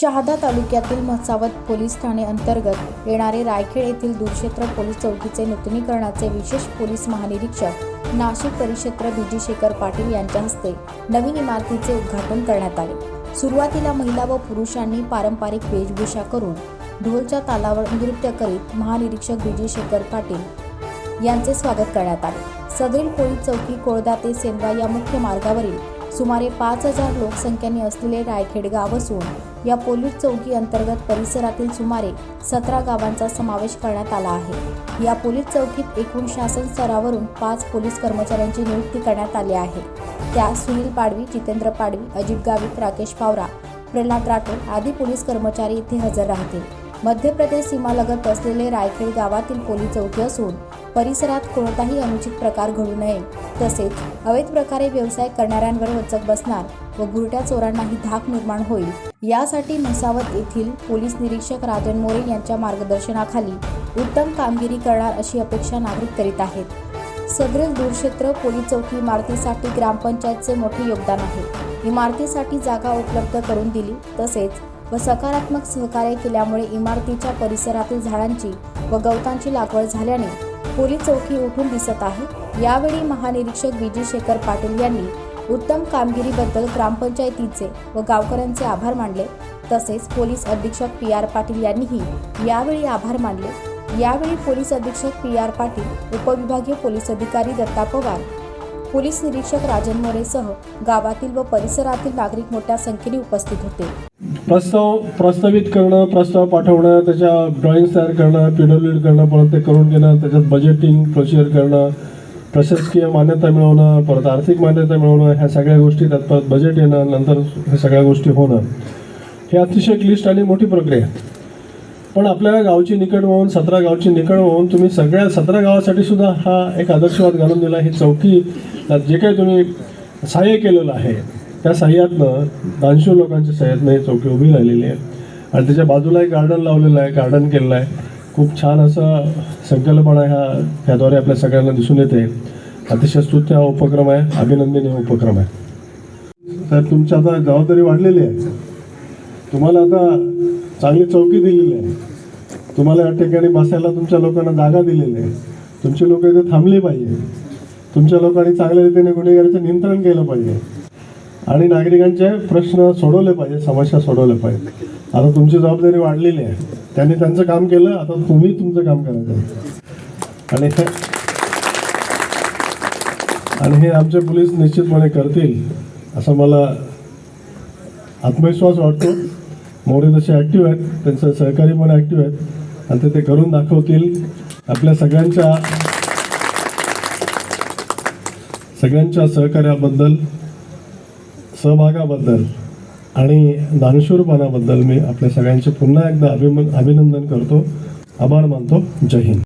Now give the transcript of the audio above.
शहादा तालुक्यातील म्हसावत पोलीस ठाणे अंतर्गत येणारे रायखेड येथील दूरक्षेत्र पोलीस चौकीचे नूतनीकरणाचे विशेष पोलीस महानिरीक्षक नाशिक परिक्षेत्र बीजी शेखर पाटील यांच्या हस्ते नवीन इमारतीचे उद्घाटन करण्यात आले. सुरुवातीला महिला व पुरुषांनी पारंपरिक वेशभूषा करून ढोलच्या तालावर नृत्य करीत महानिरीक्षक बी शेखर पाटील यांचे स्वागत करण्यात आले. सदरील पोलीस चौकी कोळदा ते सेंद्रा या मुख्य मार्गावरील सुमारे पाच हजार लोकसंख्येने असलेले रायखेड गाव असून या पोलीस चौकी अंतर्गत परिसरातील सुमारे सतरा गावांचा समावेश करण्यात आला आहे. या पोलीस चौकीत एकूण शासन स्तरावरून पाच पोलीस कर्मचाऱ्यांची नियुक्ती करण्यात आली आहे. त्या सुनील पाडवी जितेंद्र पाडवी अजित गावित राकेश पावरा प्रल्हाद राठोड आदी पोलीस कर्मचारी इथे हजर राहतील. मध्य प्रदेश सीमालगत असलेले रायखेड गावातील पोलीस चौकी असून परिसरात कोणताही अनुचित प्रकार घडू नये. तसेच अवैध प्रकारे व्यवसाय करणाऱ्यांवर वचक बसणार व गुरट्या चोरांनाही धाक निर्माण होईल. यासाठी म्हसावत येथील पोलीस निरीक्षक राजन मोरे यांच्या मार्गदर्शनाखाली उत्तम कामगिरी करणार अशी अपेक्षा नागरिक करीत आहेत. सदरील दूरक्षेत्र पोलीस चौकी इमारतीसाठी ग्रामपंचायतचे मोठे योगदान आहे. इमारतीसाठी जागा उपलब्ध करून दिली तसेच व सकारात्मक सहकार्य केल्यामुळे इमारतीच्या परिसरातील झाडांची व गवतांची लागवड झाल्याने पोलीस चौकी उठून दिसत आहे. यावेळी महानिरीक्षक विजय शेखर पाटील यांनी उत्तम कामगिरीबद्दल ग्रामपंचायतीचे व गावकऱ्यांचे आभार मानले. तसेच पोलीस अधीक्षक पी आर पाटील यांनीही यावेळी आभार मानले. यावेळी पोलीस अधीक्षक पी आर पाटील उपविभागीय पोलीस अधिकारी दत्ता पवार पोलीस निरीक्षक राजन मोरेसह गावातील व परिसरातील नागरिक मोठ्या संख्येने उपस्थित होते. प्रस्ताव प्रस्तावित करणं प्रस्ताव पाठवणं त्याच्या ड्रॉइंग तयार करणं पी डब्ल्यू करणं परत ते करून घेणं त्याच्यात बजेटिंग प्रोसिजर करणं प्रशासकीय मान्यता मिळवणं परत आर्थिक मान्यता मिळवणं ह्या सगळ्या गोष्टी त्यात परत बजेट येणं नंतर ह्या सगळ्या गोष्टी होणं. हे अतिशय क्लिष्ट आणि मोठी प्रक्रिया आहे. पण आपल्या गावची निकड होऊन सतरा गावची निकड होऊन तुम्ही सगळ्या सतरा गावासाठी सुद्धा हा एक आदर्शवाद घालून दिला ही चौकी जे काही तुम्ही सहाय्य केलेलं आहे त्या सहाय्यातनं दानशूर लोकांच्या सहाय्यातनं ही चौकी उभी राहिलेली आहे आणि त्याच्या बाजूला एक गार्डन लावलेलं आहे गार्डन केलेलं आहे. खूप छान असा संकल्पना ह्या ह्याद्वारे आपल्या सगळ्यांना दिसून येते. अतिशय स्तुत्य हा उपक्रम आहे. अभिनंदनीय उपक्रम आहे. साहेब तुमची आता जबाबदारी वाढलेली आहे. तुम्हाला आता चांगली चौकी दिलेली आहे. तुम्हाला या ठिकाणी बसायला तुमच्या लोकांना जागा दिलेली आहे. तुमचे लोक इथे थांबले पाहिजे. तुमच्या लोकांनी चांगल्या रीतीने गुन्हेगारीचं नियंत्रण केलं पाहिजे. आणि नागरिकांचे प्रश्न सोडवले पाहिजे समस्या सोडवल्या पाहिजे. आता तुमची जबाबदारी वाढलेली आहे. त्यांनी त्यांचं काम केलं आता तुम्ही तुमचं काम करायचं. आणि हे आणि हे आमचे पोलीस निश्चितपणे करतील असं मला आत्मविश्वास वाटतो. मोरे जसे ॲक्टिव्ह आहेत त्यांचं सहकारी पण ॲक्टिव्ह आहेत आणि ते ते करून दाखवतील. आपल्या सगळ्यांच्या सगळ्यांच्या सहकार्याबद्दल सहभागाबद्दल आणि दानशूरपणाबद्दल मी आपल्या सगळ्यांचे पुन्हा एकदा अभिमन अभिनंदन करतो. आभार मानतो. जय हिंद.